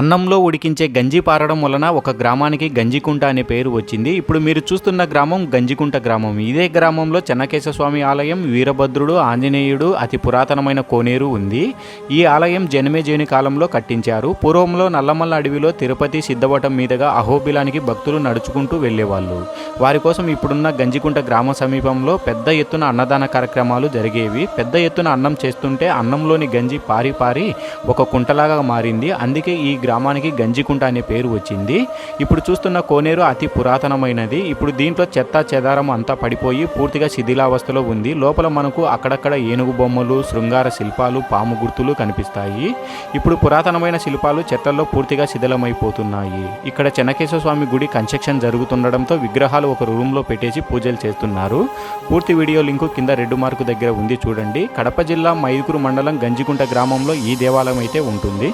అన్నంలో ఉడికించే గంజి పారడం వలన ఒక గ్రామానికి గంజికుంట అనే పేరు వచ్చింది. ఇప్పుడు మీరు చూస్తున్న గ్రామం గంజికుంట గ్రామం. ఇదే గ్రామంలో చెన్నకేశ స్వామి ఆలయం వీరభద్రుడు ఆంజనేయుడు అతి పురాతనమైన కోనేరు ఉంది. ఈ ఆలయం జనమేజేని కాలంలో కట్టించారు. పూర్వంలో నల్లమల్ల అడవిలో తిరుపతి సిద్ధవటం మీదుగా అహోబిలానికి భక్తులు నడుచుకుంటూ వెళ్ళేవాళ్ళు. వారి కోసం ఇప్పుడున్న గంజికుంట గ్రామ సమీపంలో పెద్ద ఎత్తున అన్నదాన కార్యక్రమాలు జరిగేవి. పెద్ద ఎత్తున అన్నం చేస్తుంటే అన్నంలోని గంజి పారి పారి ఒక కుంటలాగా మారింది. అందుకే ఈ గ్రామానికి గంజికుంట అనే పేరు వచ్చింది. ఇప్పుడు చూస్తున్న కోనేరు అతి పురాతనమైనది. ఇప్పుడు దీంట్లో చెత్త చెదారం అంతా పడిపోయి పూర్తిగా శిథిలావస్థలో ఉంది. లోపల మనకు అక్కడక్కడ ఏనుగు బొమ్మలు శృంగార శిల్పాలు పాము గుర్తులు కనిపిస్తాయి. ఇప్పుడు పురాతనమైన శిల్పాలు చెట్లలో పూర్తిగా శిథిలమైపోతున్నాయి. ఇక్కడ చెన్నకేశ్వర స్వామి గుడి కన్స్ట్రక్షన్ జరుగుతుండడంతో విగ్రహాలు ఒక రూమ్లో పెట్టేసి పూజలు చేస్తున్నారు. పూర్తి వీడియో లింకు కింద రెడ్ మార్కు దగ్గర ఉంది చూడండి. కడప జిల్లా మైదుకూరు మండలం గంజికుంట గ్రామంలో ఈ దేవాలయం అయితే ఉంటుంది.